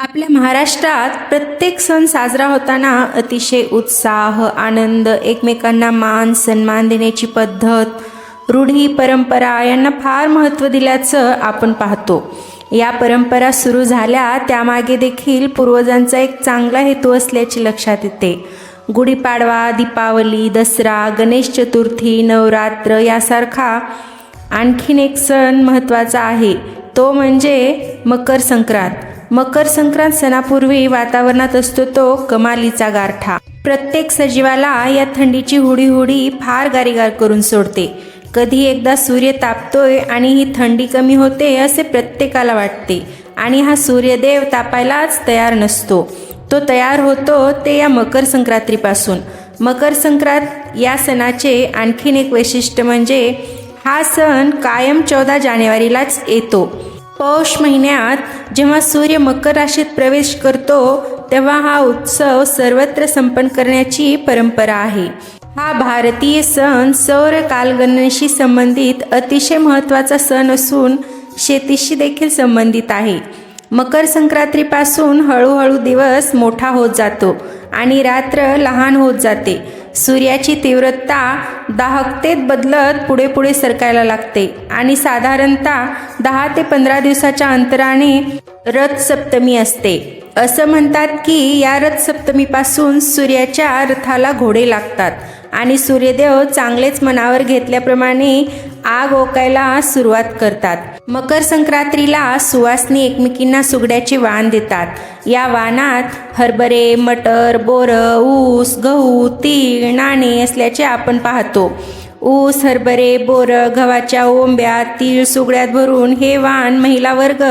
आपल्या महाराष्ट्रात प्रत्येक सण साजरा होताना अतिशय उत्साह आनंद एकमेकांना मान सन्मान देण्याची पद्धत रूढी परंपरा यांना फार महत्त्व दिल्याचं आपण पाहतो. या परंपरा सुरू झाल्या त्यामागे देखील पूर्वजांचा एक चांगला हेतू असल्याचे लक्षात येते. गुढीपाडवा दीपावली दसरा गणेश चतुर्थी नवरात्र यासारखा आणखीन एक सण महत्त्वाचा आहे. तो म्हणजे मकर संक्रांत. मकर संक्रांत सणापूर्वी वातावरणात असतो तो कमालीचा गारठा. प्रत्येक सजीवाला या थंडीची हुडी हुडी फार गारीगार करून सोडते. कधी एकदा सूर्य तापतोय आणि ही थंडी कमी होते असे प्रत्येकाला वाटते आणि हा सूर्यदेव तापायलाच तयार नसतो. तो तयार होतो ते या मकर संक्रांतीपासून. मकर संक्रांत या सणाचे आणखीन एक वैशिष्ट्य म्हणजे हा सण कायम चौदा जानेवारीलाच येतो. पौष महिन्यात जेव्हा सूर्य मकर राशीत प्रवेश करतो तेव्हा हा उत्सव सर्वत्र संपन्न करण्याची परंपरा आहे. हा भारतीय सण सौर कालगणनेशी संबंधित अतिशय महत्त्वाचा सण असून शेतीशी देखील संबंधित आहे. मकर संक्रांतीपासून हळूहळू दिवस मोठा होत जातो आणि रात्र लहान होत जाते. सूर्याची तीव्रता दाहकतेत बदलत पुढे पुढे सरकायला लागते आणि साधारणतः दहा ते पंधरा दिवसाच्या अंतराने रथ सप्तमी असते. असं म्हणतात की या रथ सप्तमीपासून सूर्याच्या रथाला घोडे लागतात आणि सूर्यदेव चांगलेच मनावर घेतल्याप्रमाणे आग ओकायला सुरुवात करतात. मकर संक्रांतीला सुवासनी एकमेकींना सुगड्याचे वाण देतात. या वाणात हरभरे मटर बोरं ऊस गहू तीळ नाणे असल्याचे आपण पाहतो. ऊस हरभरे बोरं गव्हाच्या ओंब्या तीळ सुगड्यात भरून हे वाण महिला वर्ग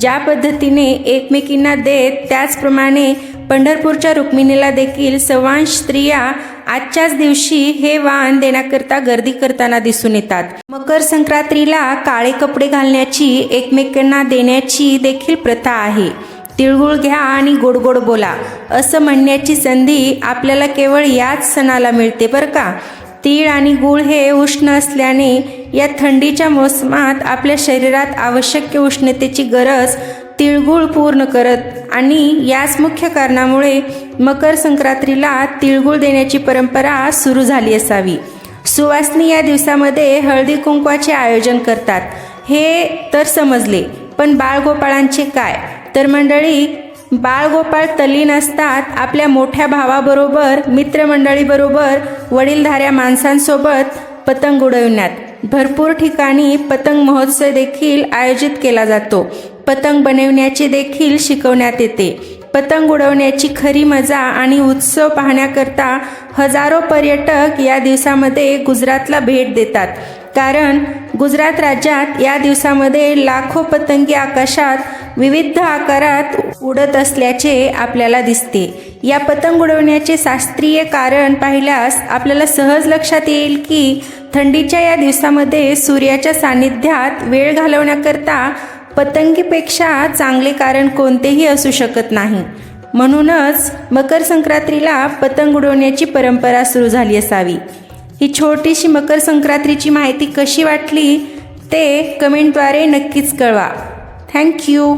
ज्या पद्धतीने एकमेकींना देत त्याचप्रमाणे पंढरपूरच्या रुक्मिणीला देखील सवांश स्त्रिया आजच्याच दिवशी हे वाण देण्याकरता गर्दी करताना दिसून येतात. मकर संक्रांतीला काळे कपडे घालण्याची एकमेकांना देण्याची देखील प्रथा आहे. तिळगुळ घ्या आणि गोड गोड बोला. असं म्हणण्याची संधी आपल्याला केवळ याच सणाला मिळते बरं का? तीळ आणि गूळ हे उष्ण असल्याने या थंडीच्या मोसमात आपल्या शरीरात आवश्यक उष्णतेची गरज तिळगुळ पूर्ण करत आणि याच मुख्य कारणामुळे मकर संक्रांतीला तिळगुळ देण्याची परंपरा सुरू झाली असावी. सुवासनी या दिवसामध्ये हळदी कुंकवाचे आयोजन करतात. हे तर समजले पण बाळगोपाळांचे काय? तर मंडळी बाळगोपाळ तल्लीन असतात आपल्या मोठ्या भावाबरोबर मित्रमंडळीबरोबर वडीलधाऱ्या माणसांसोबत पतंग उडविण्यात. भरपूर ठिकाणी पतंग महोत्सव देखील आयोजित केला जातो. पतंग बनवण्याचे देखील शिकवण्यात येते. पतंग उडवण्याची खरी मजा आणि उत्सव पाहण्याकरता हजारो पर्यटक या दिवसामध्ये गुजरातला भेट देतात. कारण गुजरात राज्यात या दिवसामध्ये लाखो पतंगी आकाशात विविध आकारात उडत असल्याचे आपल्याला दिसते. या पतंग उडवण्याचे शास्त्रीय कारण पाहिल्यास आपल्याला सहज लक्षात येईल की थंडीच्या या दिवसामध्ये सूर्याच्या सान्निध्यात वेळ घालवण्याकरता पतंगीपेक्षा चांगले कारण कोणतेही असू शकत नाही. म्हणूनच मकर संक्रांतीला पतंग उडवण्याची परंपरा सुरू झाली असावी. ही छोटीशी मकर संक्रांतीची माहिती कशी वाटली ते कमेंटद्वारे नक्कीच कळवा. थँक्यू